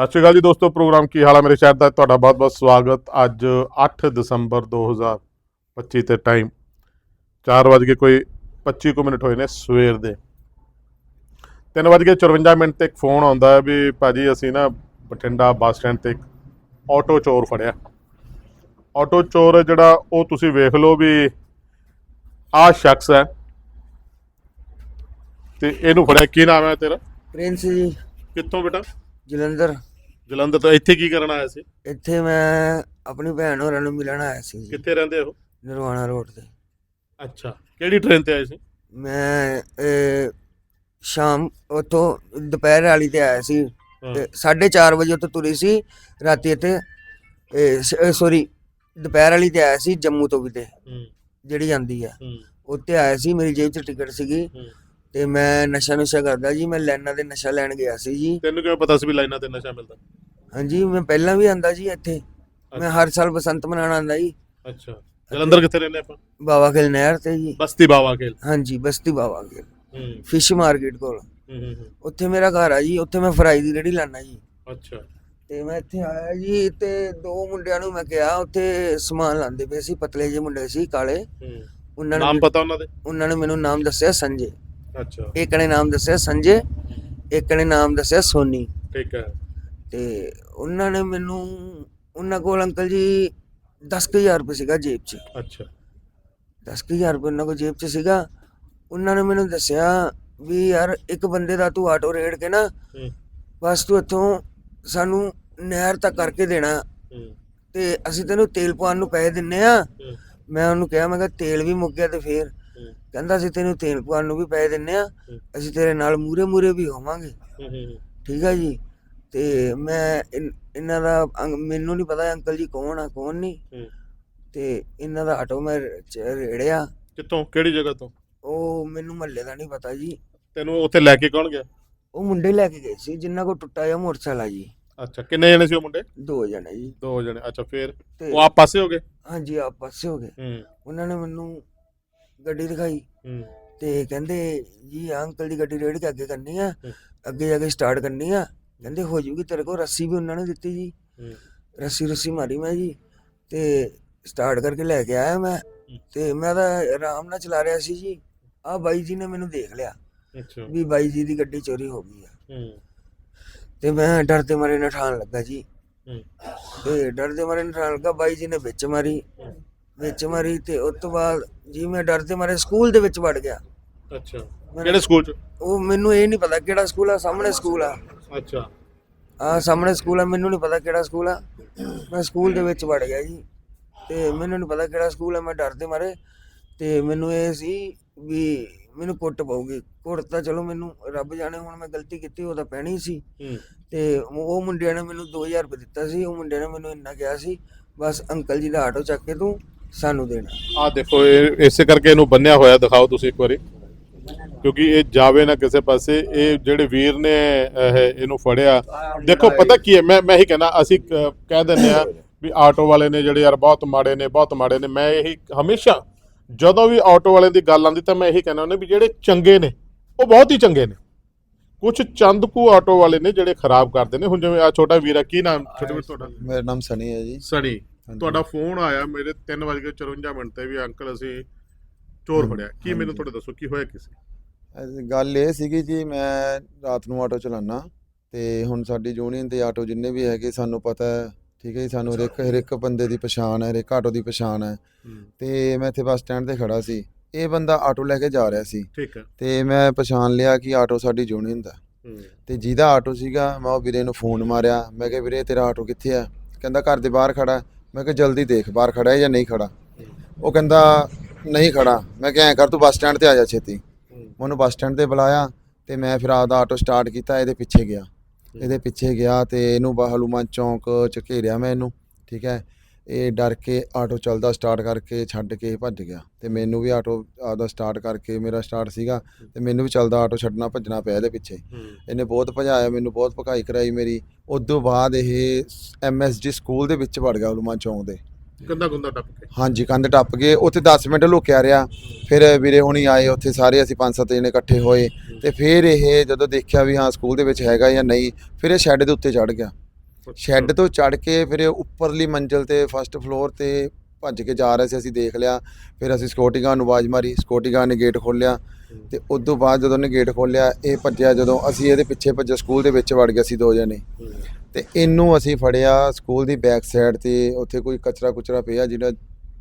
ਸਤਿ ਸ਼੍ਰੀ ਅਕਾਲ ਜੀ ਦੋਸਤੋ ਪ੍ਰੋਗਰਾਮ ਕੀ ਹਾਲ ਹੈ ਮੇਰੇ ਸ਼ਹਿਰ ਦਾ? ਤੁਹਾਡਾ ਬਹੁਤ-ਬਹੁਤ ਸਵਾਗਤ। ਅੱਜ 8 ਦਸੰਬਰ 2025 ਤੇ ਟਾਈਮ 4 ਵਜੇ ਕੋਈ 25 ਕੁ ਮਿੰਟ ਹੋਏ ਨੇ ਸਵੇਰ ਦੇ। 3 ਵਜੇ 54 ਮਿੰਟ ਤੇ ਇੱਕ ਫੋਨ ਆਉਂਦਾ ਹੈ ਵੀ ਭਾਜੀ ਅਸੀਂ ਨਾ ਬਠਿੰਡਾ ਬੱਸ ਸਟੈਂਡ ਤੇ ਇੱਕ ਆਟੋ ਚੋਰ ਫੜਿਆ। ਆਟੋ ਚੋਰ ਜਿਹੜਾ ਉਹ ਤੁਸੀਂ ਵੇਖ ਲਓ ਵੀ ਆਹ ਸ਼ਖਸ ਹੈ। ਤੇ ਇਹਨੂੰ ਫੜਿਆ। ਕੀ ਨਾਮ ਹੈ ਤੇਰਾ? ਪ੍ਰਿੰਸ ਜੀ। ਕਿੱਥੋਂ ਬੇਟਾ? ਜਲੰਧਰ। ਜਲੰਧਰ ਤੋਂ ਇੱਥੇ ਕੀ ਕਰਨ ਆਇਆ ਸੀ? ਇੱਥੇ ਮੈਂ ਆਪਣੀ ਭੈਣ ਹੋਰਾਂ ਨੂੰ ਮਿਲਣ ਆਇਆ ਸੀ ਜੀ। ਕਿੱਥੇ ਰਹਿੰਦੇ ਹੋ ਨਿਰਵਾਣਾ ਰੋਡ ਤੇ। ਅੱਛਾ ਕਿਹੜੀ ਟ੍ਰੇਨ ਤੇ ਆਏ ਸੀ? ਮੈਂ ਇਹ, ਸ਼ਾਮ ਉਤੋਂ ਦੁਪਹਿਰ ਵਾਲੀ ਤੇ ਆਇਆ ਸੀ। ਹਾਂ। ਤੇ 4:30 ਵਜੇ ਉੱਥੋਂ ਤੁਰੀ ਸੀ ਰਾਤੀ ਇੱਥੇ ਸੌਰੀ ਦੁਪਹਿਰ ਵਾਲੀ ਤੇ ਆਇਆ ਸੀ ਜੰਮੂ ਤੋਂ ਵੀ ਤੇ ਹੂੰ। ਜਿਹੜੀ ਆਂਦੀ ਆ। ਹੂੰ। ਉੱਤੇ ਆਇਆ ਸੀ ਮੇਰੀ ਜੇਬ 'ਚ ਟਿਕਟ ਸੀਗੀ। ਹੂੰ। ਤੇ ਮੈਂ ਨਸ਼ਾ ਨੁਸ਼ਾ ਕਰਦਾ ਜੀ ਮੈਂ ਲੈਣਾ ਦੇ ਨਸ਼ਾ ਲੈਣ ਗਿਆ ਸੀ ਜੀ। ਤੈਨੂੰ ਕਿਵੇਂ ਪਤਾ ਸੀ ਵੀ ਲਾਈਨਾਂ ਤੇ ਨਸ਼ਾ ਮਿਲਦਾ? ਹਾਂਜੀ ਮੈਂ ਪਹਿਲਾਂ ਵੀ ਆਂਦਾ ਜੀ ਇੱਥੇ। ਮੈਂ ਹਰ ਸਾਲ ਬਸੰਤ ਮਨਾਉਣ ਆਂਦਾ ਜੀ। ਅੱਛਾ। ਜਲੰਧਰ ਕਿੱਥੇ ਰਹਿੰਦੇ ਆਪਾਂ? ਬਾਵਾ ਖੇਲ ਨਹਿਰ ਤੇ ਜੀ। ਬਸਤੀ ਬਾਵਾ ਖੇਲ। ਹਾਂਜੀ ਬਸਤੀ ਬਾਵਾ ਖੇਲ। ਹੂੰ। ਫਿਸ਼ ਮਾਰਕੀਟ ਕੋਲ। ਹੂੰ ਹੂੰ, ਉੱਥੇ ਮੇਰਾ ਘਰ ਆ ਜੀ। ਉੱਥੇ ਮੈਂ ਫਰਾਈ ਦੀ ਰੇੜੀ ਲਾਣਾ ਜੀ। ਅੱਛਾ। ਤੇ ਮੈਂ ਇੱਥੇ ਆਇਆ ਜੀ ਤੇ ਦੋ ਮੁੰਡਿਆਂ ਨੂੰ ਮੈਂ ਕਿਹਾ ਉੱਥੇ ਸਮਾਨ ਲਾਉਂਦੇ ਪਏ ਸੀ ਪਤਲੇ ਜਿਹੇ ਮੁੰਡੇ ਸੀ ਕਾਲੇ। ਹੂੰ। ਉਹਨਾਂ ਨੇ ਨਾਮ ਪਤਾ ਉਹਨਾਂ ਦੇ? ਉਹਨਾਂ ਨੇ ਮੈਨੂੰ ਨਾਮ ਦੱਸਿਆ ਸੰਜੇ। ਅੱਛਾ। ਇੱਕ ਨੇ ਨਾਮ ਦੱਸਿਆ ਸੰਜੇ ਇੱਕ ਨੇ ਨਾਮ ਦੱਸਿਆ ਸੋਨੀ। ਠੀਕ ਹੈ। ਤੇ ਉਹਨਾਂ ਨੇ ਮੈਨੂੰ ਉਹਨਾਂ ਕੋਲ ਅੰਕਲ ਜੀ 10000 ਰੁਪਏ ਸੀਗਾ ਜੇਬ 'ਚ। ਅੱਛਾ। 10000 ਰੁਪਏ ਉਹਨਾਂ ਕੋਲ ਜੇਬ 'ਚ ਸੀਗਾ। ਉਹਨਾਂ ਨੇ ਮੈਨੂੰ ਦੱਸਿਆ ਵੀ ਯਾਰ ਇੱਕ ਬੰਦੇ ਦਾ ਤੂੰ ਆਟੋ ਰੇੜ ਕੇ ਨਾ ਬਸ ਤੂੰ ਇੱਥੋਂ ਸਾਨੂੰ ਨਹਿਰ ਤੱਕ ਕਰਕੇ ਦੇਣਾ। ਤੇ ਅਸੀਂ ਤੈਨੂੰ ਤੇਲ ਪਵਾਉਣ ਨੂੰ ਪੈਸੇ ਦਿੰਨੇ ਆ। ਮੈਂ ਉਹਨੂੰ ਕਿਹਾ ਮੈਂ ਕਿਹਾ ਤੇਲ ਵੀ ਮੁੱਕ ਗਿਆ ਤੇ ਫੇਰ। ਕਹਿੰਦਾ ਅਸੀਂ ਤੈਨੂੰ ਤੇਲ ਪਵਾਉਣ ਨੂੰ ਵੀ ਪੈਸੇ ਦਿੰਨੇ ਆ। ਅਸੀਂ ਤੇਰੇ ਨਾਲ ਮੂਰੇ ਮੂਰੇ ਵੀ ਹੋਵਾਂਗੇ। ਠੀਕ ਆ ਜੀ। ਤੇ ਮੈਂ ਇਨ- ਇਹਨਾਂ ਦਾ ਅੰਗ- ਮੈਨੂੰ ਨਹੀਂ ਪਤਾ ਅੰਕਲ ਜੀ ਕੌਣ ਆ ਕੌਣ ਨਹੀਂ ਹੂੰ। ਤੇ ਇਹਨਾਂ ਦਾ ਆਟੋ ਮੈਂ ਚ- ਰੇੜਿਆ। ਕਿੱਥੋਂ? ਕਿਹੜੀ ਜਗ੍ਹਾ ਤੋਂ? ਉਹ ਮੈਨੂੰ ਮਹੱਲੇ ਦਾ ਨਹੀਂ ਪਤਾ ਜੀ। ਤੈਨੂੰ ਉੱਥੇ ਲੈ ਕੇ ਕੌਣ ਗਿਆ? ਉਹ ਮੁੰਡੇ ਲੈ ਕੇ ਗਏ ਸੀ ਜਿਨ੍ਹਾਂ ਕੋ ਟੁੱਟਾ ਜਿਹਾ ਮੋਟਰਸਾਈਕਲ ਆ ਜੀ। ਅੱਛਾ ਕਿੰਨੇ ਜਣੇ ਸੀ ਉਹ ਮੁੰਡੇ? ਦੋ ਜਣੇ ਜੀ। ਦੋ ਜਣੇ ਅੱਛਾ ਫੇਰ ਤੇ ਉਹ ਆਪ ਪਾਸੇ ਹੋ ਗਏ? ਹਾਂਜੀ ਆਪ ਪਾਸੇ ਹੋ ਗਏ। ਹੂੰ। ਉਹਨਾਂ ਨੇ ਮੈਨੂੰ ਗੱਡੀ ਦਿਖਾਈ। ਹੂੰ। ਤੇ ਕਹਿੰਦੇ ਜੀ ਆਹ ਅੰਕਲ ਦੀ ਗੱਡੀ ਰੇੜ ਕੇ ਅੱਗੇ ਕਰਨੀ ਆ। ਹੂੰ। ਅੱਗੇ ਜਾ ਕੇ ਸਟਾਰਟ ਕਰਨੀ ਆ। ਕਹਿੰਦੇ ਹੋ ਜੂਗੀ ਤੇਰੇ ਕੋਲ ਰੱਸੀ ਵੀ ਉਹਨਾਂ ਨੇ ਦਿੱਤੀ ਜੀ। ਰੱਸੀ ਰੱਸੀ ਮਾਰੀ ਮੈਂ ਜੀ ਤੇ ਸਟਾਰਟ ਕਰਕੇ ਲੈ ਕੇ ਆਇਆ ਮੈਂ ਤੇ ਮੈਂ ਤਾਂ ਆਰਾਮ ਨਾਲ ਚਲਾ ਰਿਹਾ ਸੀ ਜੀ। ਆ ਬਾਈ ਜੀ ਨੇ ਮੈਨੂੰ ਦੇਖ ਲਿਆ ਅੱਛਾ। ਵੀ ਬਾਈ ਜੀ ਦੀ ਗੱਡੀ ਚੋਰੀ ਹੋ ਗਈ ਆ। ਤੇ ਮੈਂ ਡਰਦੇ ਮਾਰੇ ਨਠਾਣ ਲੱਗਾ ਜੀ। ਤੇ ਡਰਦੇ ਮਾਰੇ ਨਠਾਣ ਲੱਗਾ ਬਾਈ ਜੀ ਨੇ ਵਿੱਚ ਮਾਰੀ। ਵਿੱਚ ਮਾਰੀ ਤੇ ਉਸ ਤੋਂ ਬਾਅਦ ਜੀ ਮੈਂ ਡਰਦੇ ਮਾਰੇ ਸਕੂਲ ਦੇ ਵਿੱਚ ਵੜ ਗਿਆ। ਅੱਛਾ। ਕਿਹੜੇ ਸਕੂਲ ਚ? ਉਹ ਮੈਨੂੰ ਇਹ ਨਹੀਂ ਪਤਾ ਕਿਹੜਾ ਸਕੂਲ ਆ ਸਾਹਮਣੇ ਸਕੂਲ ਆ। ਅੱਛਾ। ਆ ਸਾਹਮਣੇ ਸਕੂਲ ਆ ਮੈਨੂੰ ਨਹੀਂ ਪਤਾ ਕਿਹੜਾ ਸਕੂਲ ਆ। ਮੈਂ ਸਕੂਲ ਦੇ ਵਿੱਚ ਵੜ ਗਿਆ ਜੀ। ਤੇ ਮੈਨੂੰ ਨਹੀਂ ਪਤਾ ਕਿਹੜਾ ਸਕੂਲ ਆ ਮੈਂ ਡਰਦੇ ਮਾਰੇ। ਤੇ ਮੈਨੂੰ ਇਹ ਸੀ ਵੀ ਮੈਨੂੰ ਕੁੱਟ ਪਊਗੀ। ਕੁੱਟ ਤਾਂ ਚਲੋ ਮੈਨੂੰ ਰੱਬ ਜਾਣੇ ਹੁਣ ਮੈਂ ਗਲਤੀ ਕੀਤੀ ਉਹ ਤਾਂ ਪੈਣੀ ਸੀ। ਤੇ ਉਹ ਮੁੰਡਿਆਂ ਨੇ ਮੈਨੂੰ 2000 ਰੁਪਏ ਦਿੱਤਾ ਸੀ। ਉਹ ਮੁੰਡਿਆਂ ਨੇ ਮੈਨੂੰ ਇੰਨਾ ਕਿਹਾ ਸੀ ਬਸ ਅੰਕਲ ਜੀ ਦਾ ਆਟੋ ਚੱਕ ਕੇ ਤੂੰ ਸਾਨੂੰ ਦੇਣਾ। ਆ ਦੇਖੋ ਇਹ ਇਸੇ ਕਰਕੇ ਇਹਨੂੰ ਬੰਨਿਆ ਹੋਇਆ ਦਿਖਾਓ ਤੁਸੀਂ ਇੱਕ ਵਾਰੀ। ਕਿਉਂਕਿ ਇਹ ਜਾਵੇ ਨਾ ਕਿਸੇ ਪਾਸੇ ਇਹ ਜਿਹੜੇ ਵੀਰ ਨੇ ਇਹ ਇਹਨੂੰ ਫੜਿਆ। ਦੇਖੋ ਪਤਾ ਕੀ ਹੈ ਮੈਂ ਮੈਂ ਹੀ ਕਹਿੰਦਾ ਅਸੀਂ ਕ- ਕਹਿ ਦਿੰਦੇ ਆ ਵੀ ਆਟੋ ਵਾਲੇ ਨੇ ਜਿਹੜੇ ਯਾਰ ਬਹੁਤ ਮਾੜੇ ਨੇ ਬਹੁਤ ਮਾੜੇ ਨੇ ਮੈਂ ਇਹੀ ਹਮੇਸ਼ਾ ਜਦੋਂ ਵੀ ਆਟੋ ਵਾਲਿਆਂ ਦੀ ਗੱਲ ਆਉਂਦੀ ਤਾਂ ਮੈਂ ਇਹੀ ਕਹਿੰਦਾ ਉਹਨੇ ਵੀ ਜਿਹੜੇ ਚੰਗੇ ਨੇ ਉਹ ਬਹੁਤ ਹੀ ਚੰਗੇ ਨੇ। ਕੁਝ ਚੰਦ ਕੁ ਆਟੋ ਵਾਲੇ ਨੇ ਜਿਹੜੇ ਖਰਾਬ ਕਰਦੇ ਨੇ। ਹੁਣ ਜਿਵੇਂ ਆ ਛੋਟਾ ਵੀਰਾ ਕੀ ਨਾਮ? ਛੋਟੇ ਵੀਰ ਤੁਹਾਡਾ? ਮੇਰਾ ਨਾਮ ਸਨੀ ਹੈ ਜੀ। ਸਣੀ ਹਾਂਜੀ। ਤੁਹਾਡਾ ਫੋਨ ਆਇਆ ਮੇਰੇ 3:54 ਮਿੰਟ ਤੇ ਵੀ ਅੰਕਲ ਅਸੀਂ ਚੋਰ ਫੜਿਆ। ਕੀ ਮੈਨੂੰ ਥੋੜਾ ਦੱਸੋ ਕੀ ਹੋਇਆ ਕਿਸੇ? ਗੱਲ ਇਹ ਸੀਗੀ ਜੀ ਮੈਂ ਰਾਤ ਨੂੰ ਆਟੋ ਚਲਾਉਣਾ ਤੇ ਹੁਣ ਸਾਡੀ ਯੂਨੀਅਨ ਦੇ ਆਟੋ ਜਿੰਨੇ ਵੀ ਹੈਗੇ ਸਾਨੂੰ ਪਤਾ ਹੈ ਠੀਕ ਹੈ ਜੀ ਸਾਨੂੰ ਹਰ ਇੱਕ ਹਰ ਇੱਕ ਬੰਦੇ ਦੀ ਪਛਾਣ ਹੈ ਹਰ ਇੱਕ ਆਟੋ ਦੀ ਪਛਾਣ ਹੈ। ਤੇ ਮੈਂ ਇੱਥੇ ਬੱਸ ਸਟੈਂਡ ਤੇ ਖੜਾ ਸੀ ਇਹ ਬੰਦਾ ਆਟੋ ਲੈ ਕੇ ਜਾ ਰਿਹਾ ਸੀ। ਠੀਕ ਹੈ। ਤੇ ਮੈਂ ਪਛਾਣ ਲਿਆ ਕਿ ਆਟੋ ਸਾਡੀ ਯੂਨੀਅਨ ਦਾ। ਤੇ ਜਿਹਦਾ ਆਟੋ ਸੀਗਾ ਮੈਂ ਉਹ ਵੀਰੇ ਨੂੰ ਫੋਨ ਮਾਰਿਆ ਮੈਂ ਕਿਹਾ ਵੀਰੇ ਤੇਰਾ ਆਟੋ ਕਿੱਥੇ ਆ ਕਹਿੰਦਾ ਘਰ ਦੇ ਬਾਹਰ ਖੜਾ। ਮੈਂ ਕਿਹਾ ਜਲਦੀ ਦੇਖ ਬਾਹਰ ਖੜਾ ਹੈ ਜਾਂ ਨਹੀਂ ਖੜਾ ਉਹ ਕਹਿੰਦਾ ਨਹੀਂ ਖੜਾ ਮੈਂ ਕਿਹਾ ਐਂ ਕਰ ਤੂੰ ਬੱਸ ਸਟੈਂਡ ਤੇ ਆ ਜਾ ਛੇਤੀ। ਉਹਨੂੰ ਬੱਸ ਸਟੈਂਡ ਤੇ ਬੁਲਾਇਆ ਤੇ ਮੈਂ ਫਿਰ ਆਪਦਾ ਆਟੋ ਸਟਾਰਟ ਕੀਤਾ ਇਹਦੇ ਪਿੱਛੇ ਗਿਆ। ਇਹਦੇ ਪਿੱਛੇ ਗਿਆ ਤੇ ਇਹਨੂੰ ਬਾ ਹਲੂਮਾਨ ਚੌਂਕ ਚ ਘੇਰਿਆ ਮੈਂ ਇਹਨੂੰ ਠੀਕ ਹੈ? ਇਹ ਡਰ ਕੇ ਆਟੋ ਚੱਲਦਾ ਸਟਾਰਟ ਕਰਕੇ ਛੱਡ ਕੇ ਭੱਜ ਗਿਆ ਤੇ ਮੈਨੂੰ ਵੀ ਆਟੋ ਆਪਦਾ ਸਟਾਰਟ ਕਰਕੇ ਮੇਰਾ ਸਟਾਰਟ ਸੀਗਾ ਤੇ ਮੈਨੂੰ ਵੀ ਚੱਲਦਾ ਆਟੋ ਛੱਡਣਾ ਭੱਜਣਾ ਪਿਆ ਇਹਦੇ ਪਿੱਛੇ। ਇਹਨੇ ਬਹੁਤ ਭਜਾਇਆ ਮੈਨੂੰ ਬਹੁਤ ਭਕਾਈ ਕਰਾਈ ਮੇਰੀ। ਉਸ ਤੋਂ ਬਾਅਦ ਇਹ ਐਮਐਸਜੀ ਸਕੂਲ ਦੇ ਵਿੱਚ ਵੜ ਗਿਆ ਹਲੂਮਾਨ ਚੌਂਕ ਦੇ। ਗੰਦਾ ਗੁੰਦਾ ਟੱਪ ਕੇ। ਹਾਂਜੀ ਕੰਧ ਟੱਪ ਗਏ ਉੱਥੇ 10 ਮਿੰਟ ਲੁਕਿਆ ਰਿਹਾ। ਫਿਰ ਵੀਰੇ ਹੁਣੀ ਆਏ ਉੱਥੇ ਸਾਰੇ ਅਸੀਂ ਪੰਜ ਸੱਤ ਜਣੇ ਇਕੱਠੇ ਹੋਏ। ਤੇ ਫਿਰ ਇਹ ਜਦੋਂ ਦੇਖਿਆ ਵੀ ਹਾਂ ਸਕੂਲ ਦੇ ਵਿੱਚ ਹੈਗਾ ਜਾਂ ਨਹੀਂ ਫਿਰ ਇਹ ਸ਼ੈੱਡ ਦੇ ਉੱਤੇ ਚੜ ਗਿਆ। ਸ਼ੈੱਡ ਤੋਂ ਚੜ ਕੇ ਫਿਰ ਇਹ ਉੱਪਰਲੀ ਮੰਜ਼ਲ ਤੇ ਫਸਟ ਫਲੋਰ ਤੇ ਭੱਜ ਕੇ ਜਾ ਰਹੇ ਸੀ ਅਸੀਂ ਦੇਖ ਲਿਆ। ਫਿਰ ਅਸੀਂ ਸਿਕਿਉਰਟੀ ਗਾਰਡ ਨੂੰ ਆਵਾਜ਼ ਮਾਰੀ। ਸਿਕਿਉਰਟੀ ਗਾਰਡ ਨੇ ਗੇਟ ਖੋਲ੍ਹਿਆ ਤੇ ਉਸ ਤੋਂ ਬਾਅਦ ਜਦੋਂ ਉਹਨੇ ਗੇਟ ਖੋਲ੍ਹਿਆ ਇਹ ਭੱਜਿਆ ਜਦੋਂ ਅਸੀਂ ਇਹਦੇ ਪਿੱਛੇ ਭੱਜੇ ਸਕੂਲ ਦੇ ਵਿੱਚ ਵੜ ਗਏ ਸੀ ਦੋ ਜਣੇ। ਤੇ ਇਹਨੂੰ ਅਸੀਂ ਫੜਿਆ ਸਕੂਲ ਦੀ ਬੈਕ ਸਾਈਡ ਤੇ ਉੱਥੇ ਕੋਈ ਕਚਰਾ ਕੁਚਰਾ ਪਿਆ ਜਿਹੜਾ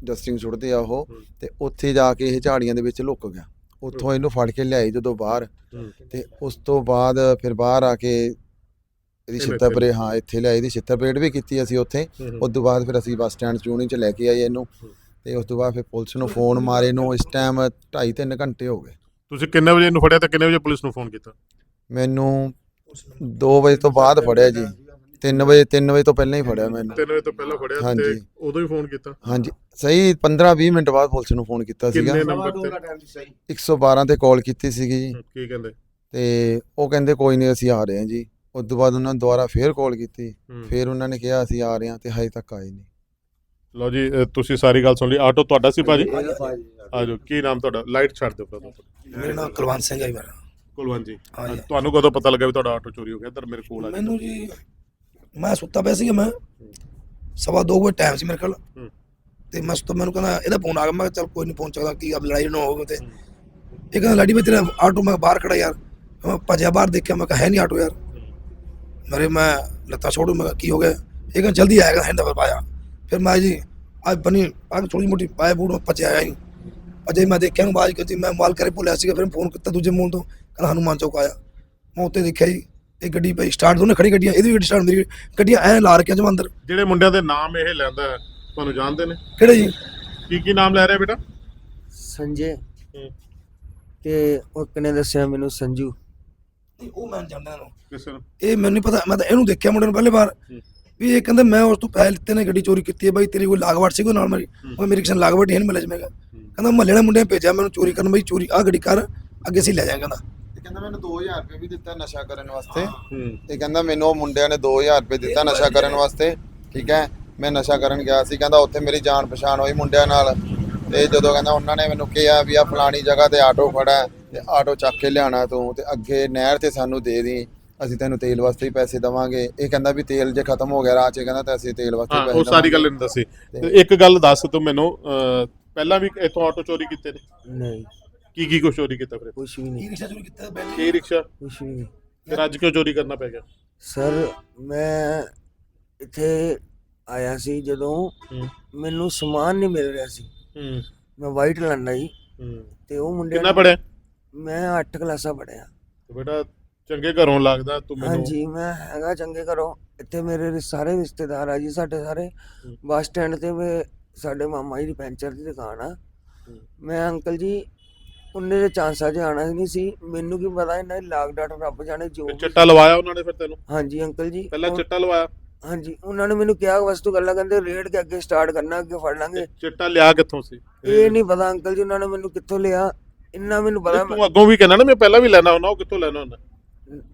ਡਸਟਿੰਗ ਸੁੱਟਦੇ ਆ ਉਹ ਤੇ ਉੱਥੇ ਜਾ ਕੇ ਇਹ ਝਾੜੀਆਂ ਦੇ ਵਿੱਚ ਲੁੱਕ ਗਿਆ। ਉੱਥੋਂ ਇਹਨੂੰ ਫੜ ਕੇ ਲਿਆਈ ਜਦੋਂ ਬਾਹਰ। ਤੇ ਉਸ ਤੋਂ ਬਾਅਦ ਫਿਰ ਬਾਹਰ ਆ ਕੇ ਇਹਦੀ ਛਿੱਤਰ ਪਰੇ ਹਾਂ ਇੱਥੇ ਲਿਆਈ ਦੀ ਛਿੱਤਰ ਪਰੇਡ ਵੀ ਕੀਤੀ ਅਸੀਂ ਉੱਥੇ। ਉਸ ਤੋਂ ਬਾਅਦ ਫਿਰ ਅਸੀਂ ਬੱਸ ਸਟੈਂਡ ਚੂਣੀ ਚ ਲੈ ਕੇ ਆਏ ਇਹਨੂੰ। ਤੇ ਉਸ ਤੋਂ ਬਾਅਦ ਫਿਰ ਪੁਲਿਸ ਨੂੰ ਫੋਨ ਮਾਰੇ ਨੂੰ ਇਸ ਟਾਈਮ 2.5 3 ਘੰਟੇ ਹੋ ਗਏ। ਤੁਸੀਂ ਕਿੰਨੇ ਵਜੇ ਇਹਨੂੰ ਫੜਿਆ ਤੇ ਕਿੰਨੇ ਵਜੇ ਪੁਲਿਸ ਨੂੰ ਫੋਨ ਕੀਤਾ? ਮੈਨੂੰ 2 ਵਜੇ ਤੋਂ ਬਾਅਦ ਫੜਿਆ ਜੀ। 3 ਵਜੇ 3 ਵਜੇ ਤੋਂ ਪਹਿਲਾਂ ਹੀ ਫੜਿਆ ਮੈਨੂੰ। 3 ਵਜੇ ਤੋਂ ਪਹਿਲਾਂ ਫੜਿਆ ਤੇ ਹਾਂਜੀ। ਉਦੋਂ ਹੀ ਫੋਨ ਕੀਤਾ? ਹਾਂਜੀ। ਸਹੀ 15 20 ਮਿੰਟ ਬਾਅਦ ਪੁਲਿਸ ਨੂੰ ਫੋਨ ਕੀਤਾ ਸੀਗਾ। ਕਿੰਨੇ ਨੰਬਰ ਤੇ? 112 ਤੇ ਕਾਲ ਕੀਤੀ ਸੀਗੀ ਜੀ। ਕੀ ਕਹਿੰਦੇ? ਤੇ ਉਹ ਕਹਿੰਦੇ ਕੋਈ ਨਹੀਂ ਅਸੀਂ ਆ ਰਹੇ ਹਾਂ ਜੀ। ਉਸ ਤੋਂ ਬਾਅਦ ਉਹਨਾਂ ਨੇ ਦੁਬਾਰਾ ਫੇਰ ਕਾਲ ਕੀਤੀ। ਹੂੰ। ਫੇਰ ਉਹਨਾਂ ਨੇ ਕਿਹਾ ਅਸੀਂ ਆ ਰਹੇ ਹਾਂ ਤੇ ਹਜੇ ਤੱਕ ਆਏ ਨਹੀਂ। ਲਓ ਜੀ ਅ, ਤੁਸੀਂ ਸਾਰੀ ਗੱਲ ਸੁਣ ਲਈ। ਆਟੋ ਤੁਹਾਡਾ ਸੀ ਭਾਜੀ? ਆਜੋ ਕੀ ਨਾਮ ਤੁਹਾਡਾ? ਲਾਈਟ ਛੱਡ ਦਿਓ ਪਹਿਲਾਂ ਮੇਰਾ ਨਾਮ ਕੁਲਵੰਤ ਸਿੰਘ ਹੈ ਜੀ ਮੇਰਾ। ਕੁਲਵੰਤ ਜੀ। ਹਾਂਜੀ। ਤੁਹਾਨੂੰ ਕਦੋਂ ਪਤਾ ਲੱਗਾ ਵੀ ਤੁਹਾਡਾ ਆਟੋ ਚੋਰੀ ਹੋ ਗਿਆ? ਇੱਧਰ ਮੇਰੇ ਕੋਲ ਆ ਮੈਨੂੰ ਜੀ ਮੈਂ ਸੁੱਤਾ ਪਿਆ ਸੀਗਾ ਮੈਂ। ਸਵਾ ਦੋ ਵਜੇ ਟਾਈਮ ਸੀ ਮੇਰੇ ਕੋਲ। ਤੇ ਮੈਂ ਸੁੱਤਾ ਮੈਨੂੰ ਕਹਿੰਦਾ ਇਹਦਾ ਫੋਨ ਆ ਗਿਆ। ਮੈਂ ਚੱਲ ਕੋਈ ਨਹੀਂ ਪਹੁੰਚ ਸਕਦਾ ਕੀ ਅਬ ਲੜਾਈ ਨਾ ਹੋਵੇ ਤੇ। ਇਹ ਕਹਿੰਦਾ ਲਾਡੀ ਵੀ ਤੇਰਾ ਆਟੋ ਮੈਂ ਬਾਹਰ ਖੜਾ ਯਾਰ। ਮੈਂ ਭੱਜਿਆ ਬਾਹਰ ਦੇਖਿਆ ਮੈਂ ਕਿਹਾ ਹੈ ਨਹੀਂ ਆਟੋ ਯਾਰ। ਮੇਰੇ ਮੈਂ ਲੱਤਾਂ ਛੋੜੂ ਮੈਂ ਕਿਹਾ ਕੀ ਹੋ ਗਿਆ? ਇਹ ਕਹਿੰਦਾ ਜਲਦੀ ਆਏਗਾ ਹੈਂਡ ਪਰ ਪਾਇਆ। ਫਿਰ ਮੈਂ ਜੀ ਅੱਜ ਬਣੀ ਆ ਥੋੜੀ ਮੋਟੀ ਪਾਇਆ ਬੂਟ ਮੈਂ ਭੱਜਿਆ ਆਇਆ ਅਜੇ ਮੈਂ ਦੇਖਿਆ ਨੂੰ ਬਾਜ ਕਰਤੀ ਮੈਂ ਮਾਲ ਕਰੇ ਭੁੱਲਿਆ ਸੀਗਾ ਫਿਰ ਫੋਨ ਕੀਤਾ ਦੂਜੇ ਮੂਲ ਤੋਂ। ਕਹਿੰਦਾ ਹਨੂਮਾਨ ਚੌਕ ਆਇਆ। ਮੈਂ ਉੱਤੇ ਦੇਖਿਆ ਜੀ ਇਹ ਗੱਡੀ ਪਈ ਸਟਾਰਟ ਦੋਨੇ ਖੜੀ ਗੱਡੀਆਂ ਇਹਦੀ ਵੀ ਗੱਡੀ ਸਟਾਰਟ ਮੇਰੀ ਗੱਡੀਆਂ ਐ ਲਾ ਰੱਖਿਆ ਜਮਾਂ ਅੰਦਰ। ਜਿਹੜੇ ਮੁੰਡਿਆਂ ਦੇ ਨਾਮ ਇਹ ਲੈਂਦਾ ਹੈ, ਤੁਹਾਨੂੰ ਜਾਣਦੇ ਨੇ? ਕਿਹੜੇ ਜੀ? ਕੀ ਕੀ ਨਾਮ ਲੈ ਰਿਹਾ ਬੇਟਾ? ਸੰਜੇ। ਤੇ ਉਹ ਕਿਨੇ ਦੱਸਿਆ ਮੈਨੂੰ ਸੰਜੂ। ਨਹੀਂ, ਉਹ ਮੈਂ ਜਾਣਦਾ ਇਹਨੂੰ। ਕਿਸੇ ਨੂੰ। ਇਹ ਮੈਨੂੰ ਨਹੀਂ ਪਤਾ ਮੈਂ ਤਾਂ ਇਹਨੂੰ ਦੇਖਿਆ ਮੁੰਡੇ ਨੂੰ ਪਹਿਲੇ ਵਾਰ। ਹੂੰ। ਵੀ ਇਹ ਕਹਿੰਦਾ ਮੈਂ ਉਸ ਤੋਂ ਪੈਸੇ ਲਿੱਤੇ ਨੇ ਗੱਡੀ ਚੋਰੀ ਕੀਤੀ ਹੈ ਬਾਈ ਤੇਰੀ ਕੋਈ ਲਾਗਵਟ ਸੀ ਕੋਈ ਨਾਲ ਮੇਰੀ ਉਹ ਮੇਰੀ ਕਿਸੇ ਲਾਗਵਟ ਹੀ ਨਹੀਂ ਮਿਲਿਆ ਮੈਂ ਕਿਹਾ। ਕਹਿੰਦਾ ਮਹੱਲੇ ਦੇ ਮੁੰਡੇ ਨੇ ਭੇਜਿਆ ਮੈਨੂੰ ਚੋਰੀ ਕਰਨ ਬਈ ਚੋਰੀ ਆ ਗੱਡੀ ਕਰ ਅੱਗੇ ਅਸੀਂ ਲੈ ਜਾਵਾਂਗੇ ਕਹਿੰਦਾ ਕਹਿੰਦਾ ਮੈਨੂੰ 2000 ਰੁਪਏ ਵੀ ਦਿੱਤਾ ਨਸ਼ਾ ਕਰਨ ਵਾਸਤੇ। ਹੂੰ। ਤੇ ਕਹਿੰਦਾ ਮੈਨੂੰ ਉਹ ਮੁੰਡਿਆਂ ਨੇ 2000 ਰੁਪਏ ਦਿੱਤਾ ਨਸ਼ਾ ਕਰਨ ਵਾਸਤੇ। ਠੀਕ ਹੈ? ਮੈਂ ਨਸ਼ਾ ਕਰਨ ਗਿਆ ਸੀ। ਕਹਿੰਦਾ ਉੱਥੇ ਮੇਰੀ ਜਾਣ ਪਛਾਣ ਹੋਈ ਮੁੰਡਿਆਂ ਨਾਲ। ਤੇ ਜਦੋਂ ਕਹਿੰਦਾ ਉਹਨਾਂ ਨੇ ਮੈਨੂੰ ਕਿਹਾ ਵੀ ਆ ਫਲਾਣੀ ਜਗ੍ਹਾ ਤੇ ਆਟੋ ਖੜਾ ਹੈ ਤੇ ਆਟੋ ਚੱਕ ਕੇ ਲਿਆਣਾ ਤੂੰ ਤੇ ਅੱਗੇ ਨਹਿਰ ਤੇ ਸਾਨੂੰ ਦੇ ਦੀ। ਅਸੀਂ ਤੈਨੂੰ ਤੇਲ ਵਾਸਤੇ ਹੀ ਪੈਸੇ ਦਵਾਂਗੇ। ਇਹ ਕਹਿੰਦਾ ਵੀ ਤੇਲ ਜੇ ਖਤਮ ਹੋ ਗਿਆ ਰਾਹ 'ਚ ਕਹਿੰਦਾ ਤਾਂ ਅਸੀਂ ਤੇਲ ਵਾਸਤੇ ਹਾਂ ਪੈਸੇ ਉਹ ਸਾਰੀ ਗੱਲ ਇਹਨੂੰ ਦੱਸੀ। ਤੇ ਇੱਕ ਗੱਲ ਦੱਸ ਤੂੰ ਮੈਨੂੰ ਪਹਿਲਾਂ ਵੀ ਇੱਥੋਂ ਆਟੋ ਚੋਰੀ ਕੀਤੇ ਨੇ? ਨਹੀਂ। ਕੀ ਕੀ ਕੁਛ ਚੋਰੀ ਕੀਤਾ ਫਿਰ? ਕੁਛ ਵੀ ਨਹੀਂ। ਇਹ ਰਿਕਸ਼ਾ ਚੋਰੀ ਕੀਤਾ? ਬੈਠੇ ਕੀ ਰਿਕਸ਼ਾ? ਕੁਛ ਵੀ ਨਹੀਂ। ਫਿਰ ਅੱਜ ਕਿਉਂ ਚੋਰੀ ਕਰਨਾ ਪੈ ਗਿਆ? ਸਰ ਮੈਂ ਇੱਥੇ ਆਇਆ ਸੀ ਜਦੋਂ ਹੂੰ। ਮੈਨੂੰ ਸਮਾਨ ਨਹੀਂ ਮਿਲ ਰਿਹਾ ਸੀ। ਹੂੰ। ਮੈਂ ਵਾਈਟ ਲੈਣਾ ਜੀ ਹੂੰ। ਤੇ ਉਹ ਮੁੰਡੇ ਕਿੰਨਾ ਪੜਿਆ ਮੈਂ 8 ਕਲਾਸਾਂ ਪੜਿਆ ਬੇਟਾ ਚੰਗੇ ਘਰੋਂ ਲੱਗਦਾ ਤੂੰ ਮੈਨੂੰ। ਹਾਂਜੀ ਮੈਂ ਹੈਗਾ ਚੰਗੇ ਘਰੋਂ। ਇੱਥੇ ਮੇਰੇ ਰਿ- ਸਾਰੇ ਰਿਸ਼ਤੇਦਾਰ ਆ ਜੀ ਸਾਡੇ ਸਾਰੇ ਹੂੰ। ਬੱਸ ਸਟੈਂਡ ਤੇ ਮੈਂ ਸਾਡੇ ਮਾਮਾ ਜੀ ਦੀ ਪੈਂਚਰ ਦੀ ਦੁਕਾਨ ਆ। ਹੂੰ। ਮੈਂ ਅੰਕਲ ਜੀ ਉਹਨੇ ਦੇ ਚਾਂਸਾਂ 'ਚ ਆਣਾ ਨਹੀਂ ਸੀ। ਮੈਨੂੰ ਕੀ ਪਤਾ ਇਹਨਾਂ ਦੀ ਲਾਗ ਡਾਟ ਰੱਬ ਜਾਣੇ ਜੋ ਚਿੱਟਾ ਲਵਾਇਆ ਉਹਨਾਂ ਨੇ ਫਿਰ ਤੈਨੂੰ? ਹਾਂਜੀ ਅੰਕਲ ਜੀ। ਪਹਿਲਾਂ ਉਹ- ਚਿੱਟਾ ਲਵਾਇਆ। ਹਾਂਜੀ ਉਹਨਾਂ ਨੇ ਮੈਨੂੰ ਕਿਹਾ ਵਸਤੂ ਗੱਲਾਂ ਕਹਿੰਦੇ ਰੇਡ ਕੇ ਅੱਗੇ ਸਟਾਰਟ ਕਰਨਾ ਅੱਗੇ ਫੜ ਲਾਂਗੇ। ਚਿੱਟਾ ਲਿਆ ਕਿੱਥੋਂ ਸੀ? ਇਹ ਨਹੀਂ ਪਤਾ ਅੰਕਲ ਜੀ ਉਹਨਾਂ ਨੇ ਮੈਨੂੰ ਕਿੱਥੋਂ ਲਿਆ। ਇੰਨਾ ਮੈਨੂੰ ਪਤਾ ਤੂੰ ਅੱਗੋਂ ਵੀ ਕਹਿਣਾ ਨਾ ਮੈਂ ਪਹਿਲਾਂ ਵੀ ਲੈਣਾ ਹੁੰਦਾ ਉਹ ਕਿੱਥੋਂ ਲੈਣਾ ਹੁੰਦਾ?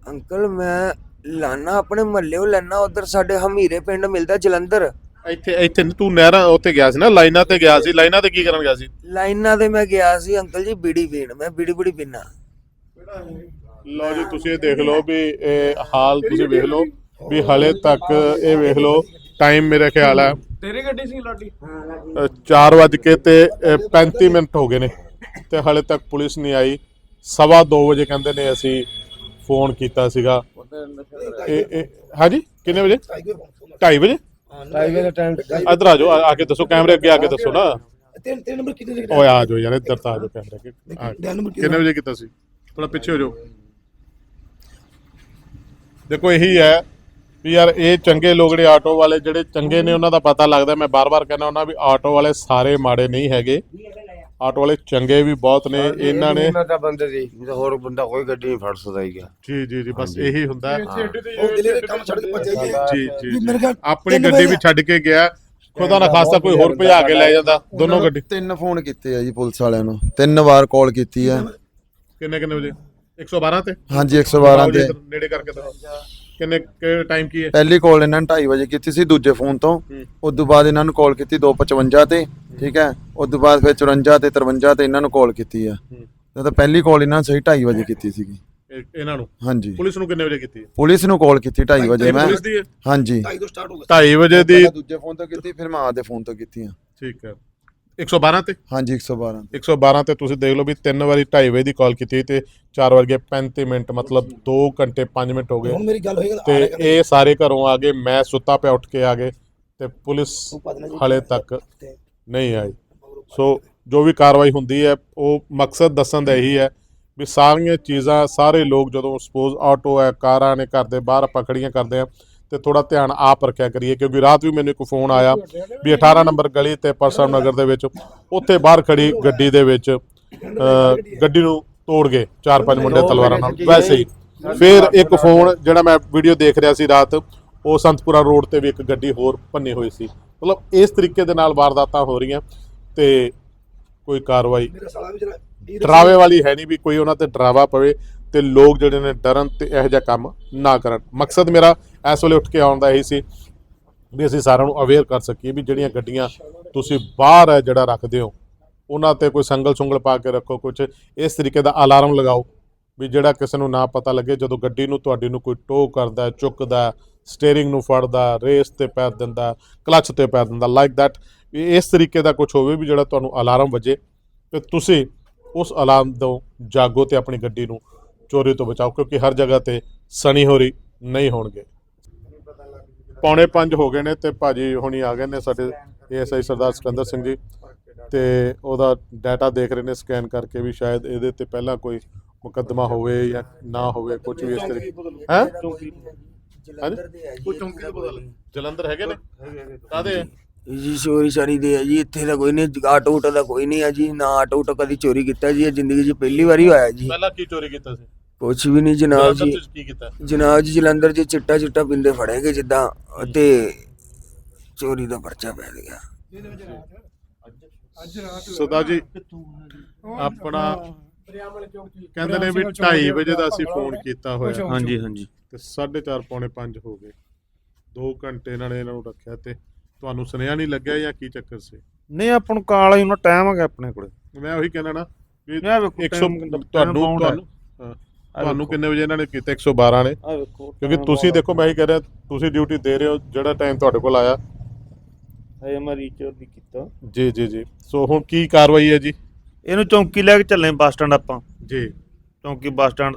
ਅੰਕਲ ਮੈਂ ਲਾਣਾ ਆਪਣੇ ਮਹੱਲੇੋਂ ਲੈਣਾ ਉਧਰ ਸਾਡੇ ਹਮੀਰੇ ਪਿੰਡ ਮਿਲਦਾ ਜਲੰਧਰ। ਇੱਥੇ ਇੱਥੇ ਤੂੰ ਨਹਿਰਾਂ ਉੱਥੇ ਗਿਆ ਸੀ ਨਾ ਲਾਈਨਾਂ ਤੇ ਗਿਆ ਸੀ ਲਾਈਨਾਂ ਤੇ ਕੀ ਕਰਨ ਗਿਆ ਸੀ? ਲਾਈਨਾਂ ਤੇ ਮੈਂ ਗਿਆ ਸੀ ਅੰਕਲ ਜੀ ਬੀੜੀ ਪੀਣ ਮੈਂ ਬੀੜੀ ਬੀੜੀ ਪੀਣਾ ਲਓ ਜੀ ਤੁਸੀਂ ਇਹ ਦੇਖ ਲਓ ਵੀ ਇਹ ਹਾਲ ਤੁਸੀਂ ਵੇਖ ਲਓ ਵੀ ਹਲੇ ਤੱਕ ਇਹ ਵੇਖ ਲਓ ਟਾਈਮ ਮੇਰੇ ਖਿਆਲ ਹੈ ਤੇਰੀ ਗੱਡੀ ਸੀ ਲਾਡੀ? 4 ਵਜੇ ਕੇ ਤੇ ਅ, 35 ਮਿੰਟ ਹੋ ਗਏ ਨੇ ਤੇ ਹਲੇ ਤੱਕ ਪੁਲਿਸ ਨਹੀਂ ਆਈ। ਸਵਾ 2 ਵਜੇ ਕਹਿੰਦੇ ਨੇ ਅਸੀਂ ਫੋਨ ਕੀਤਾ ਸੀਗਾ। ਇਹ ਇਹ ਹਾਂਜੀ ਕਿੰਨੇ ਵਜੇ? 2:30 ਵਜੇ। ਟਾਈਗਰ ਦਾ ਟਾਈਮ ਇੱਧਰ ਆ ਜਾਓ ਆ ਆ ਕੇ ਦੱਸੋ ਕੈਮਰੇ ਅੱਗੇ ਆ ਕੇ ਦੱਸੋ ਨਾ। ਤਿੰਨ ਤਿੰਨ ਨੰਬਰ ਕਿਤੇ ਦੇ ਓਏ ਆ ਜਾਓ ਯਾਰ ਇੱਧਰ ਤਾਂ ਆ ਜਾਓ ਕੈਮਰੇ ਅੱਗੇ। ਆ ਜਾਓ। ਨੰਬਰ ਕਿੰਨੇ ਵਜੇ ਕੀਤਾ ਸੀ? ਥੋੜਾ ਪਿੱਛੇ ਹੋ ਜਾਓ। ਦੇਖੋ ਇਹੀ ਹੈ ਵੀ ਯਾਰ ਇਹ ਚੰਗੇ ਲੋਕ ਜਿਹੜੇ ਆਟੋ ਵਾਲੇ ਜਿਹੜੇ ਚੰਗੇ ਨੇ ਉਹਨਾਂ ਦਾ ਪਤਾ ਲੱਗਦਾ। ਮੈਂ ਬਾਰ-ਬਾਰ ਕਹਿੰਦਾ ਉਹਨਾਂ ਵੀ ਆਟੋ ਵਾਲੇ ਸਾਰੇ ਮਾੜੇ ਨਹੀਂ ਹੈਗੇ। ਆਟੋ ਵਾਲੇ ਚੰਗੇ ਵੀ ਬਹੁਤ ਨੇ ਇਹਨਾਂ ਨੇ ਮੈਂ ਤਾਂ ਬੰਦੇ ਦੀ ਨਹੀਂ ਤਾਂ ਹੋਰ ਬੰਦਾ ਕੋਈ ਗੱਡੀ ਨਹੀਂ ਫੜ ਸਕਦਾ ਹੀਗਾ। ਜੀ ਜੀ ਜੀ ਬਸ ਇਹੀ ਹੁੰਦਾ। ਹੈ। ਉਹ ਦਿਲੇ ਦੇ ਕੰਮ ਛੱਡ ਕੇ ਭੱਜੇ ਗਏ ਜੀ। ਜੀ। ਮੇਰੇ ਖਿਆਲ ਆਪਣੀ ਤਿੰਨ ਗੱਡੀ ਵਜੇ ਵੀ ਛੱਡ ਕੇ ਗਿਆ ਖੁਦਾ ਨਾ ਖਾਸਾ ਕੋਈ ਹੋਰ ਭਜਾ ਕੇ ਲੈ ਜਾਂਦਾ ਦੋਨੋਂ ਗੱਡੀ। ਤਿੰਨ ਫੋਨ ਕੀਤੇ ਆ ਜੀ ਪੁਲਿਸ ਵਾਲਿਆਂ ਨੂੰ। ਤਿੰਨ ਵਾਰ ਕਾਲ ਕੀਤੀ ਆ। ਕਿੰਨੇ ਕਿੰਨੇ ਵਜੇ? 112 ਤੇ? ਹਾਂਜੀ 112 ਆਓ ਜੀ ਤੇ। ਨੇੜੇ ਕਰਕੇ ਦਿਖਾਓ। ਕਿੰਨੇ ਟਾਈਮ ਕੀ ਹੈ? ਪਹਿਲੀ ਕਾਲ ਇਹਨਾਂ ਨੇ 2:30 ਵਜੇ ਕੀਤੀ ਸੀ ਦੂਜੇ ਫੋਨ ਤੋਂ। ਉਸ ਤੋਂ ਬਾਅਦ ਇਹਨਾਂ ਨੂੰ ਕਾਲ ਕੀਤੀ 255 ਤੇ। ਠੀਕ ਹੈ? ਉਸ ਤੋਂ ਬਾਅਦ ਫਿਰ 54 ਤੇ 53 ਤੇ ਇਹਨਾਂ ਨੂੰ ਕਾਲ ਕੀਤੀ ਆ। ਹੂੰ। ਤੇ ਪਹਿਲੀ ਕਾਲ ਇਹਨਾਂ ਨੇ ਸਹੀ 2:30 ਵਜੇ ਕੀਤੀ ਸੀਗੀ। ਇਹ- ਇਹਨਾਂ ਨੂੰ? ਹਾਂਜੀ। ਪੁਲਿਸ ਨੂੰ ਕਿੰਨੇ ਵਜੇ ਕੀਤੀ ਹੈ? ਪੁਲਿਸ ਨੂੰ ਕਾਲ ਕੀਤੀ 2:30 ਵਜੇ ਇਹ ਮੈਂ। ਪੁਲਿਸ ਦੀ ਹੈ? ਹਾਂਜੀ। ਢਾਈ ਤੋਂ ਸਟਾਰਟ ਹੋ ਗਿਆ। 2:30 ਵਜੇ ਦੀ ਪਹਿਲਾਂ ਦੂਜੇ ਫੋਨ ਤੋਂ ਕੀਤੀ ਫਿਰ ਮੈਂ ਆਪਦੇ ਫੋਨ ਤੋਂ ਕੀਤੀ ਆ ਠੀਕ ਹੈ। 112 ਤੇ? ਹਾਂਜੀ 112 112 ਤੇ। ਤੁਸੀਂ ਦੇਖ ਲਓ ਵੀ ਤਿੰਨ ਵਾਰੀ 2:30 ਵਜੇ ਦੀ ਕਾਲ ਕੀਤੀ ਤੇ 4 ਵਜੇ 35 ਮਿੰਟ ਮਤਲਬ 2 ਘੰਟੇ 5 ਮਿੰਟ ਹੋ ਗਏ। ਹੁਣ ਮੇਰੀ ਗੱਲ ਹੋਏਗੀ ਤੇ ਇਹ ਸਾਰੇ ਘਰੋਂ ਆ ਗਏ ਮੈਂ ਸੁੱਤਾ ਪਿਆ ਉੱਠ ਕੇ ਆ ਗਏ ਤੇ ਪੁਲਿਸ ਹਲੇ ਤੱਕ ਨਹੀਂ ਆਈ। ਸੋ ਜੋ ਵੀ ਕਾਰਵਾਈ ਹੁੰਦੀ ਹੈ, ਉਹ ਮਕਸਦ ਦੱਸਣ ਦਾ ਇਹੀ ਹੈ ਵੀ ਸਾਰੀਆਂ ਚੀਜ਼ਾਂ, ਸਾਰੇ ਲੋਕ ਜਦੋਂ ਸਪੋਜ਼ ਆਟੋ ਹੈ, ਕਾਰਾਂ ਨੇ ਘਰ ਦੇ ਬਾਹਰ ਆਪਾਂ ਖੜੀਆਂ ਕਰਦੇ ਆ ਤੇ ਥੋੜਾ ਧਿਆਨ ਆਪ ਰੱਖਿਆ ਕਰੀਏ ਕਿਉਂਕਿ ਰਾਤ ਵੀ ਮੈਨੂੰ ਇੱਕ ਫੋਨ ਆਇਆ ਵੀ 18 ਨੰਬਰ ਗਲੀ ਤੇ ਪਰਸਮ ਨਗਰ ਦੇ ਵਿੱਚ, ਉੱਥੇ ਬਾਹਰ ਖੜੀ ਗੱਡੀ ਦੇ ਵਿੱਚ ਗੱਡੀ ਨੂੰ ਤੋੜ ਗਏ ਚਾਰ ਪੰਜ ਮੁੰਡੇ ਤਲਵਾਰਾਂ ਨਾਲ। ਵੈਸੇ ਹੀ। ਫਿਰ ਇੱਕ ਫੋਨ ਜਿਹੜਾ ਮੈਂ ਵੀਡੀਓ ਦੇਖ ਰਿਹਾ ਸੀ ਰਾਤ, ਉਹ ਸੰਤਪੁਰਾ ਰੋਡ ਤੇ ਵੀ ਇੱਕ ਗੱਡੀ ਹੋਰ ਭੰਨੀ ਹੋਈ ਸੀ। ਮਤਲਬ ਇਸ ਤਰੀਕੇ ਦੇ ਨਾਲ ਵਾਰਦਾਤਾਂ ਹੋ ਰਹੀਆਂ ਤੇ ਕੋਈ ਕਾਰਵਾਈ ਮੇਰਾ ਸਾਲਾ ਵੀ ਜਿਹੜਾ ਇਹ ਡਰਾਵੇ ਵਾਲੀ ਹੈ ਨਹੀਂ ਵੀ ਕੋਈ ਉਹਨਾਂ ਤੇ ਡਰਾਵਾ ਪਵੇ ਤੇ ਲੋਕ ਜਿਹੜੇ ਨੇ ਡਰਨ ਤੇ ਇਹੋ ਜਿਹਾ ਕੰਮ ਨਾ ਕਰਨ। ਮਕਸਦ ਮੇਰਾ ਇਸ ਵੇਲੇ ਉੱਠ ਕੇ ਆਉਣ ਦਾ ਇਹੀ ਸੀ ਵੀ ਅਸੀਂ ਸਾਰਿਆਂ ਨੂੰ ਅਵੇਅਰ ਕਰ ਸਕੀਏ ਵੀ ਜਿਹੜੀਆਂ ਗੱਡੀਆਂ ਤੁਸੀਂ ਬਾਹਰ ਹੈ ਜਿਹੜਾ ਰੱਖਦੇ ਹੋ ਉਹਨਾਂ ਤੇ ਕੋਈ ਸੰਗਲ ਸੁੰਗਲ ਪਾ ਕੇ ਰੱਖੋ ਕੁਝ ਇਸ ਤਰੀਕੇ ਦਾ ਅਲਾਰਮ ਲਗਾਓ ਵੀ ਜਿਹੜਾ ਕਿਸੇ ਨੂੰ ਨਾ ਪਤਾ ਲੱਗੇ ਜਦੋਂ ਗੱਡੀ ਨੂੰ ਤੁਹਾਡੀ ਨੂੰ ਕੋਈ ਟੋ ਕਰਦਾ ਚੁੱਕਦਾ ਸਟੀਅਰਿੰਗ ਨੂੰ ਫੜਦਾ ਰੇਸ ਤੇ ਪੈਰ ਦਿੰਦਾ ਕਲੱਚ ਤੇ ਪੈਰ ਦਿੰਦਾ ਲਾਈਕ ਦੈਟ ਵੀ ਇਸ ਤਰੀਕੇ ਦਾ ਕੁਝ ਹੋਵੇ ਵੀ ਜਿਹੜਾ ਤੁਹਾਨੂੰ ਅਲਾਰਮ ਵੱਜੇ। ਤੇ ਤੁਸੀਂ ਉਸ ਅਲਾਰਮ ਤੋਂ ਜਾਗੋ ਤੇ ਆਪਣੀ ਗੱਡੀ ਨੂੰ ਚੋਰੀ ਤੋਂ ਬਚਾਓ, ਕਿਉਂਕਿ ਹਰ ਜਗ੍ਹਾ ਤੇ ਸਣੀ ਹੋਰੀ ਨਹੀਂ ਹੋਣਗੇ। ਪੌਣੇ 5 ਹੋ ਗਏ ਨੇ ਤੇ ਭਾਜੀ ਹੁਣੀ ਆ ਗਏ ਨੇ ਸਾਡੇ ਏਐਸਆਈ ਸਰਦਾਰ ਸਿਕੰਦਰ ਸਿੰਘ ਜੀ। ਤੇ ਉਹਦਾ ਡਾਟਾ ਦੇਖ ਰਹੇ ਨੇ ਸਕੈਨ ਕਰਕੇ ਵੀ ਸ਼ਾਇਦ ਇਹਦੇ ਤੇ ਪਹਿਲਾਂ ਕੋਈ ਮੁਕੱਦਮਾ ਹੋਵੇ ਜਾਂ ਨਾ ਹੋਵੇ ਕੁਝ ਵੀ ਇਸ ਤਰੀਕੇ ਹੈ? ਜਲੰਧਰ ਦੇ ਹੈ ਜੀ ਕੋਈ ਚੌਂਕੀ ਦਾ ਪਤਾ ਲੱਗ? ਜਲੰਧਰ ਹੈਗੇ ਨੇ? ਕਾਦੇ ਇਹ ਜੀ ਚੋਰੀ ਚਾਰੀ ਦੇ ਹੈ ਜੀ ਇੱਥੇ ਤਾਂ ਕੋਈ ਨਹੀਂ ਆਟੋ ਉਟੋ ਦਾ ਕੋਈ ਨਹੀਂ ਹੈ ਜੀ ਨਾ ਆਟੋ ਉਟੋ ਕਦੀ ਚੋਰੀ ਕੀਤਾ ਜੀ ਇਹ ਜ਼ਿੰਦਗੀ 'ਚ ਪਹਿਲੀ ਵਾਰੀ ਹੋਇਆ ਜੀ। ਪਹਿਲਾਂ ਕੀ ਚੋਰੀ ਕੀਤਾ ਸੀ? ਕੁਛ ਵੀ ਨਹੀਂ ਜਨਾਬ ਜੀ। ਚ ਕੀ ਕੀਤਾ? ਜਨਾਬ ਜੀ ਜਲੰਧਰ 'ਚ ਚਿੱਟਾ ਚਿੱਟਾ ਪਿੰਦੇ ਫੜੇਗੇ ਜਿੱਦਾਂ ਤੇ ਚੋਰੀ ਦਾ ਪਰਚਾ ਪੈ ਗਿਆ। ਸਦਾ ਜੀ। ਆਪਣਾ ਕਹਿੰਦੇ ਨੇ ਵੀ 2:30 ਵਜੇ ਦਾ ਅਸੀਂ ਫੋਨ ਕੀਤਾ ਹੋਇਆ। ਹਾਂਜੀ ਹਾਂਜੀ। ਤੇ 4:30 ਪੌਣੇ 5 ਹੋ ਗਏ। 2 ਘੰਟੇ ਇਹਨਾਂ ਨੇ ਇਹਨਾਂ ਨੂੰ ਰੱਖਿਆ ਤੇ ਤੁਹਾਨੂੰ ਸੁਨੇਹਾ ਨਹੀਂ ਲੱਗਿਆ ਜਾਂ ਕੀ ਚੱਕਰ ਸੀ? ਨਹੀਂ ਆਪਾਂ ਨੂੰ ਕਾਲ ਆਈ ਉਹਨਾਂ ਟਾਈਮ ਆ ਗਿਆ ਆਪਣੇ ਕੋਲੇ। ਮੈਂ ਉਹੀ ਕਹਿਣਾ ਨਾ ਵੀ ਮੈਂ ਵੇਖੋ 100 time ਕਿੰਨਾ- time ਤੁਹਾਨੂੰ ਹੈ। ਤੁਹਾਨੂੰ ਹਾਂ, ਕਿੰਨੇ ਵਜੇ ਇਹਨਾਂ ਨੇ ਕੀਤਾ? 112 ਨੇ। ਕਿਉਂਕਿ ਤੁਸੀਂ ਦੇਖੋ ਮੈਂ ਹੀ ਕਹਿ ਰਿਹਾ ਤੁਸੀਂ ਡਿਊਟੀ ਦੇ ਰਹੇ ਹੋ ਜਿਹੜਾ ਟਾਈਮ ਤੁਹਾਡੇ ਕੋਲ ਆਇਆ। ਹਜੇ ਮੈਂ ਰੀਚਾਰਜ ਨਹੀਂ ਕੀਤਾ। ਜੀ ਜੀ ਜੀ। ਸੋ ਹੁਣ ਕੀ ਕਾਰਵਾਈ ਹੈ ਜੀ? ਇਹਨੂੰ ਚੌਂਕੀ ਲੈ ਕੇ ਚੱਲੇ ਬੱਸ ਸਟੈਂਡ ਆਪਾਂ। ਜੀ। ਚੌਂਕੀ ਬੱਸ ਸਟੈਂਡ।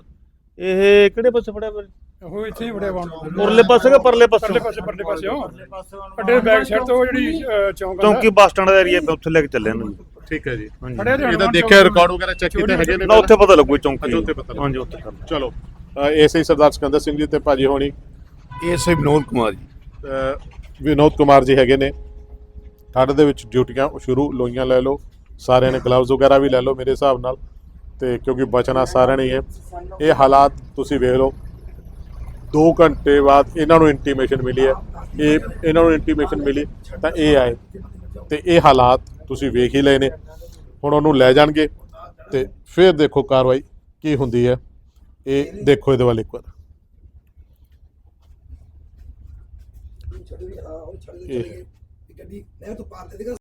ਇਹ ਕਿਹੜੇ ਪਾਸੇ ਫੜਿਆ ਫਿਰ? ਉਹ ਇੱਥੇ ਹੀ ਬੜਿਆ ਬਾਣ ਉਰਲੇ ਪਾਸੇ ਕਿ ਪਰਲੇ ਪਾਸੇ? ਪਰਲੇ ਪਾਸੇ ਪਰਲੇ ਪਾਸੇ ਅੱਡੇ ਬੈਕ ਸਾਈਡ ਤੋਂ ਜਿਹੜੀ ਚੌਂਕ ਚੌਂਕੀ ਬੱਸ ਸਟੈਂਡ ਦਾ ਏਰੀਆ ਉੱਥੇ ਲੈ ਕੇ ਚੱਲੇ ਇਹਨੂੰ। ਠੀਕ ਹੈ ਜੀ। ਇਹਦਾ ਦੇਖਿਆ ਰਿਕਾਰਡ ਵਗੈਰਾ ਚੈੱਕ ਕੀਤੇ ਹੈਗੇ ਨੇ? ਨਾ ਉੱਥੇ ਪਤਾ ਲੱਗੂ ਚੌਂਕੀ। ਉੱਥੇ ਪਤਾ ਲੱਗੂ। ਹਾਂਜੀ ਉੱਥੇ ਚਲੋ ਐਸਆਈ ਸਰਦਾਰ ਸਿਕੰਦਰ ਸਿੰਘ ਜੀ ਤੇ ਭਾਜੀ ਹੋਣੀ। ਇਹ ਵਿਨੋਦ ਕੁਮਾਰ ਜੀ। ਵਿਨੋਦ ਕੁਮਾਰ ਜੀ ਹੈਗੇ ਨੇ। ਠੰਡ ਦੇ ਵਿੱਚ ਡਿਊਟੀਆਂ ਸ਼ੁਰੂ ਲੋਈਆਂ ਲੈ ਲਓ। ਸਾਰਿਆਂ ਨੇ ਗਲਵਜ਼ ਵਗੈਰਾ ਵੀ ਲੈ ਲਓ ਮੇਰੇ ਹਿਸਾਬ ਨਾਲ ਤੇ ਕਿਉਂਕਿ ਬਚਣਾ ਸਾਰਿਆਂ ਨੇ ਹੀ ਹੈ। ਇਹ ਹਾਲਾਤ ਤੁਸੀਂ ਵੇਖ ਲਓ। 2 ਘੰਟੇ ਬਾਅਦ ਇਹਨਾਂ ਨੂੰ ਇੰਟੀਮੇਸ਼ਨ ਮਿਲੀ ਹੈ। ਇਹ ਇਹਨਾਂ ਨੂੰ ਇੰਟੀਮੇਸ਼ਨ ਮਿਲੀ ਤਾਂ ਇਹ ਆਏ ਤੇ ਇਹ ਹਾਲਾਤ ਤੁਸੀਂ ਵੇਖ ਹੀ ਲਏ ਨੇ। ਹੁਣ ਉਹਨੂੰ ਲੈ ਜਾਣਗੇ ਤੇ ਫਿਰ ਦੇਖੋ ਕਾਰਵਾਈ ਕੀ ਹੁੰਦੀ ਹੈ। ਇਹ ਦੇਖੋ ਇਹਦੇ ਵੱਲ ਇੱਕ ਵਾਰ। ਛੱਡ ਗੱਡੀ ਮੈਂ ਤਾਂ ਪਾਰ ਦੇ ਦੇਗਾ